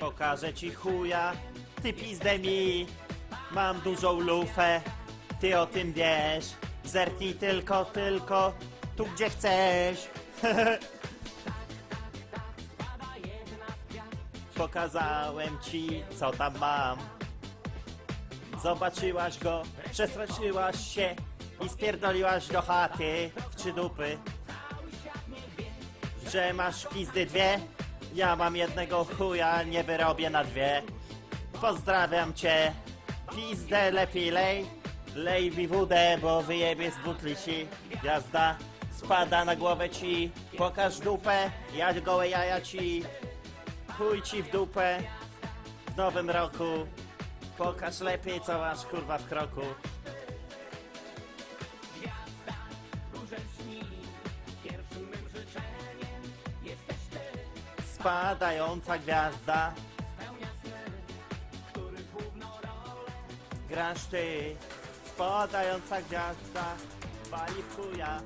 Pokażę ci chuja, ty pizdę mi. Mam dużą lufę, ty o tym wiesz. Zerknij tylko, tylko, tu gdzie chcesz. Pokazałem ci, co tam mam. Zobaczyłaś go, przestraszyłaś się i spierdoliłaś do chaty w trzy dupy. Że masz pizdy dwie? Ja mam jednego chuja, nie wyrobię na dwie. Pozdrawiam cię. Pizdę lepiej lej. Lej mi wódę, bo wyjebie z butli ci. Jazda spada na głowę ci. Pokaż dupę, ja gołe jaja ci. Chuj ci w dupę w nowym roku. Pokaż lepiej, co masz kurwa w kroku. Spadająca gwiazda. Grasz ty, spadająca gwiazda, pali w chuja.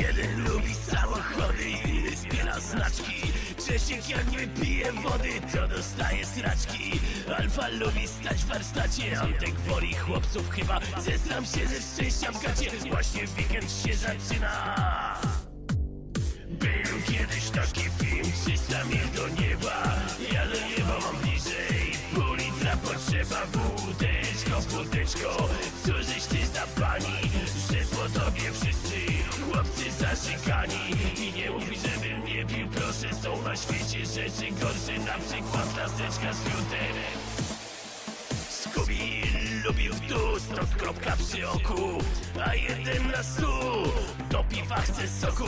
Jeden lubi samochody, inny zbiera znaczki Czesiek jak nie pije wody, to dostaje sraczki. Alfa lubi stać w warsztacie, Antek woli chłopców chyba. Zesram się ze szczęścia w gacie, właśnie weekend się zaczyna. Był kiedyś taki film, 300 mil do nieba. Ja do nieba mam bliżej, pół litra potrzeba Wódeczko, wódeczko, cóżeś ty za pani Że po tobie wszyscy chłopcy I nie mówi, żebym nie pił, proszę Są na świecie rzeczy gorsze, na przykład laseczka z fiuterem Skubi lubił dół, stos kropka przy oku A jeden na stu, do piwa chce soku.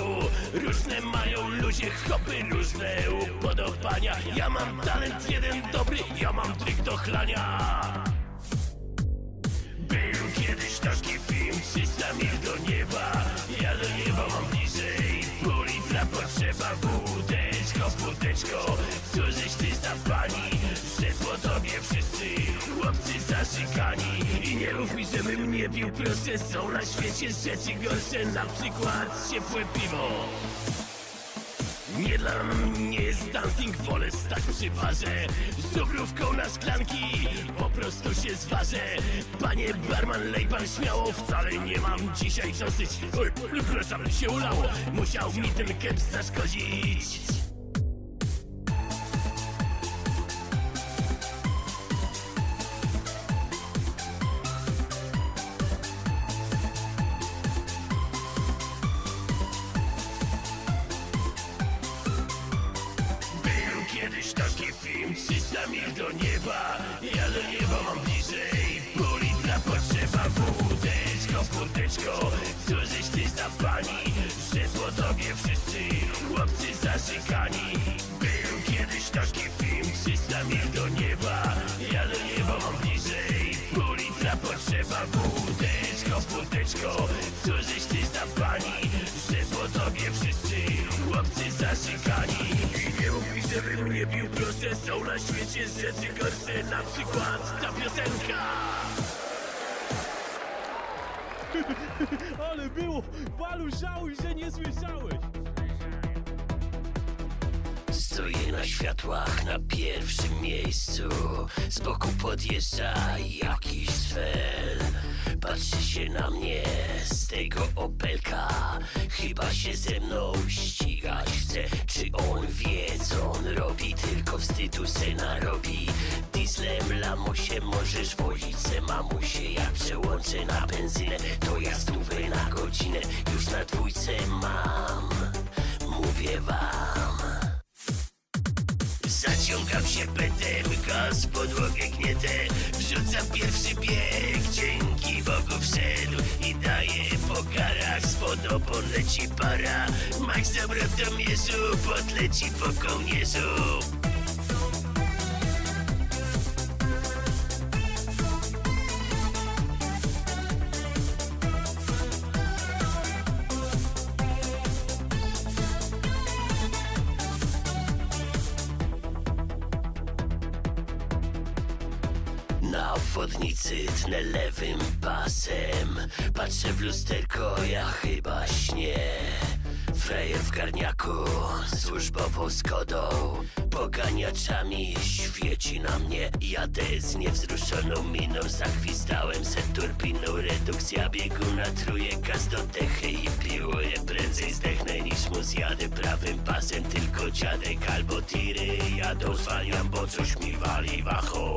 Różne mają ludzie hopy, różne upodobania. Ja mam talent jeden dobry, ja mam trik do chlania. Był kiedyś taki film, 300 mil Wódeczko, cóżeś ty za pani Że po tobie wszyscy chłopcy zaszykani I nie mów mi, żebym nie pił, proszę Są na świecie rzeczy gorsze, na przykład ciepłe piwo. Nie dla mnie jest dancing, wolę stać przy barze. Z na szklanki, po prostu się zważę. Panie barman, lej pan śmiało, wcale nie mam dzisiaj dosyć. Oj, przepraszam, się ulało, musiał mi ten keps zaszkodzić 300 mil do nieba Ja do nieba mam bliżej, pół litra potrzeba Wódeczko, wódeczko, cóżeś ty za pani? Że po tobie wszyscy chłopcy zaszykani Był kiedyś taki film, 300 mil do nieba Ja do nieba mam bliżej, pół litra potrzeba Wódeczko, wódeczko, cóżeś ty za pani? Że po tobie wszyscy chłopcy zaszykani żebym nie pił, proszę Są na świecie rzeczy gorsze Na przykład ta piosenka Ale było! Balu żałuj, że nie słyszałeś! Stoję na światłach na pierwszym miejscu Z boku podjeżdża jakiś cel Patrzy się na mnie tego opelka. Chyba się ze mną ścigać chce. Czy on wie co on robi? Tylko wstydu se narobi. Dieslem lamusie możesz wozić. Se mamusie Jak przełączę na benzynę To ja stówę na godzinę Już na dwójce mam. Mówię wam Zaciągam się petem, gaz podłogę gnietę Wrzucam pierwszy bieg, dzięki Bogu wszedł I daję po karach, spod opon leci para. Max zawrotomierzu, podleci po kołnierzu obwodnicy tnę lewym pasem. Patrzę w lusterko, ja chyba śnię. Frejer w garniaku, służbową skodą Poganiaczami świeci na mnie. Jadę z niewzruszoną miną Zachwistałem se turbiną. Redukcja biegu na trójkę z dotechy I piłuję prędzej zdechnę niż mu zjadę Prawym pasem. Tylko dziadek albo tiry Jadą zwalniam, bo coś mi wali wachą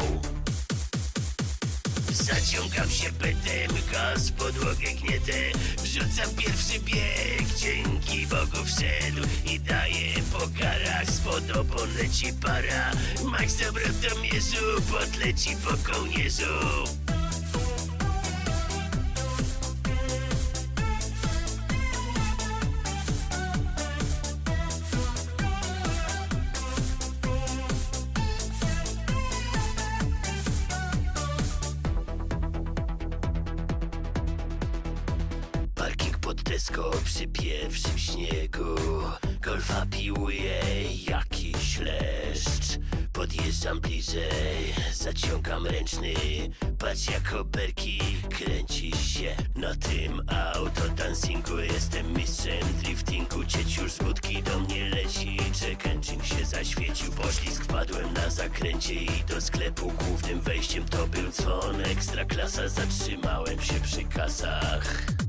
Zaciągam się petem, gaz podłogę gnietę Wrzucam pierwszy bieg, dzięki Bogu wszedł I daję po karach, spod opon leci para. Max obrotomierzu, podleci po kołnierzu Deską przy pierwszym śniegu. Golfa piłuje jakiś leszcz. Podjeżdżam bliżej, zaciągam ręczny. Patrz jak oberki kręci się. Na tym autodancingu jestem mistrzem driftingu. Cieć już z budki do mnie leci. Czekęczyn się zaświecił Poślizg wpadłem na zakręcie i do sklepu Głównym wejściem to był dzwon Ekstra klasa, zatrzymałem się przy kasach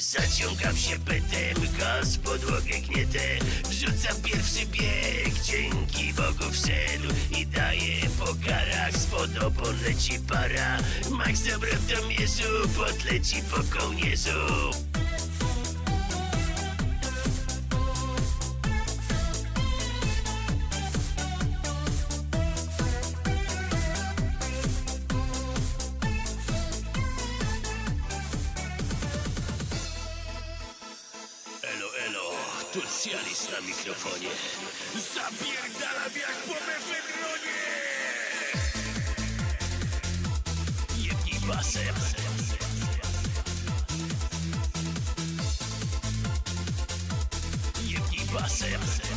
Zaciągam się petem, gaz podłogę gnietę Wrzucam pierwszy bieg, dzięki Bogu wszedł I daję po karach, spod opon leci para. Max obrotomierzu, podleci po kołnierzu elo, tu Cialis na mikrofonie. Zapierdalam jak po mefedronie Jebnij basem. Jebnij basem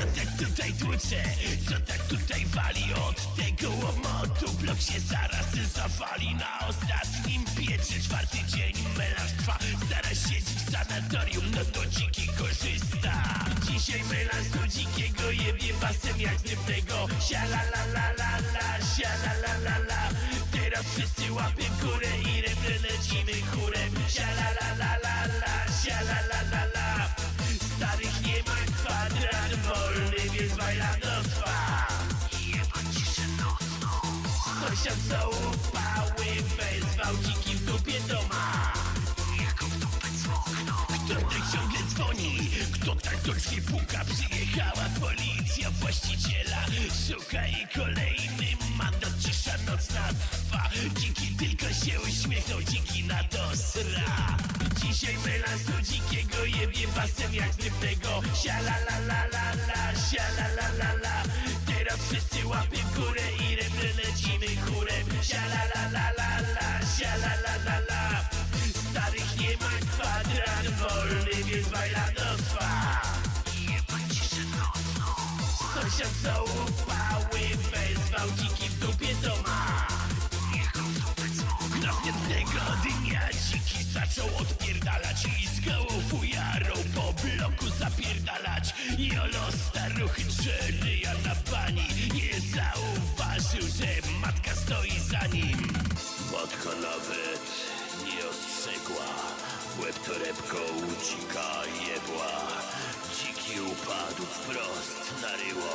Co tak tutaj tłucze? Co tak tutaj wali? Od tego łomotu blok się zaraz zawali Na ostatnim pieczy czwarty dzień melanż trwa Stara siedzieć w sanatorium, no to dziki korzysta Dzisiaj melanż do dzikiego jebie basem jak sztywnego Siala la la la la, siala la la la Teraz wszyscy łapię górę i refren lecimy chórem Siala la la la la, la la la Sąsiad zaupały, wezwał dziki w dupie doma go w dupę cmokną Kto tak ciągle dzwoni? Kto tak do puka? Przyjechała policja właściciela Szuka i kolejny mandat Cisza nocna trwa. Dziki tylko się uśmiechnął Dziki na to sra. Dzisiaj melansu dzikiego jebie basem jak sztywnego Siala la la la la, siala la la la Teraz wszyscy łapię górę i refren lecimy Sąsiad zaupały, wezwał dziki w dupie dupę cmokną Następnego dnia dziki zaczął odpierdalać I z gołą fujarą po bloku zapierdalać. Jolo staruchy drzeryja na pani Nie zauważył, że matka stoi za nim. Matka nawet nie ostrzegła W łeb torebką dzika jebła Dziki upadł wprost na ryło.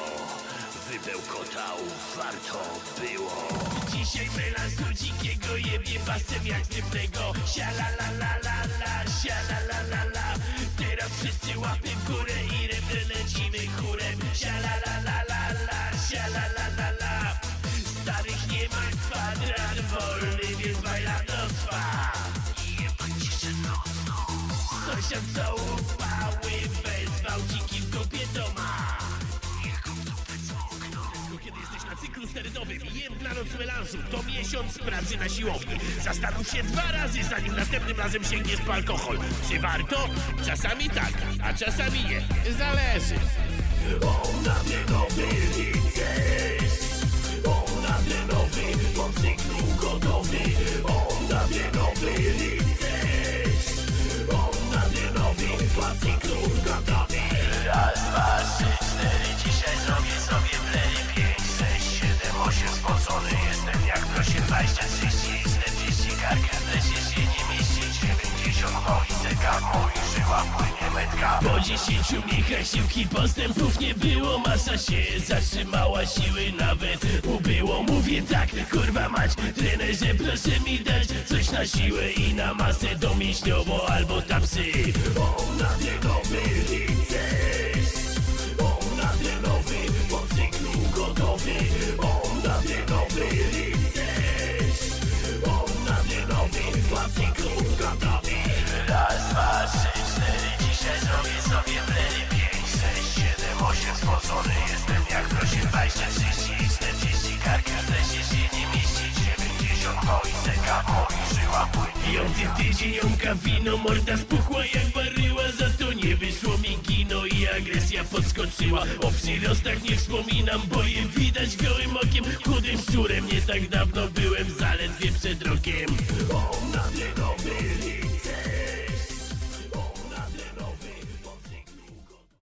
Wybełkotał, warto było. Dzisiaj melansu dzikiego jebie basem jak sztywnego Siala la la la la, siala la la la Teraz wszyscy łapię w górę i refren lecimy chórem. Siala la la la la, siala la la la Starych nie ma kwadrat wolny, więc bailando trwa Jebać ciszę nocną Sąsiad zaupały, wezwał dziki w dupie Niech w dupę cmokną Kiedy jesteś na cyklu sterydowym Jem dla noc melanżu To miesiąc pracy na siłowni. Zastanów się dwa razy, zanim następnym razem sięgniesz po alkohol. Czy warto? Czasami tak, a czasami nie. Zależy. On na mnie Dziewięćdziesiąt moi seka W moich żyłach płynie metka Po dziesięciu mnichach siłki postępów nie było. Masa się zatrzymała, siły nawet ubyło. Mówię tak, kurwa mać Trenerze proszę mi dać Coś na siłę i na masę Domięśniowo albo tapsy. On na chcesz On Jący tydzień jąka wino, morda spuchła jak baryła Za to nie wyszło mi gino i agresja podskoczyła O przyrostach nie wspominam, bo je widać gołym okiem Chudym szczurem nie tak dawno byłem, zaledwie przed rokiem O, na